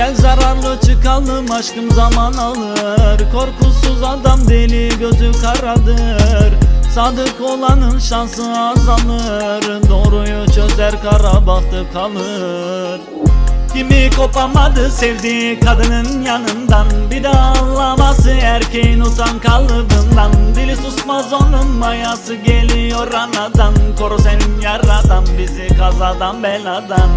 Gel zararlı çıkalım aşkım zaman alır. Korkusuz adam deli gözü karadır Sadık olanın şansı azalır. Doğruyu çözer kara bahtı kalır. Kimi kopamadı sevdiği kadının yanından. Bir daha anlaması erkeğin utan kalıbından Dili susmaz onun mayası geliyor anadan. Koru sen yaradan bizi kazadan beladan.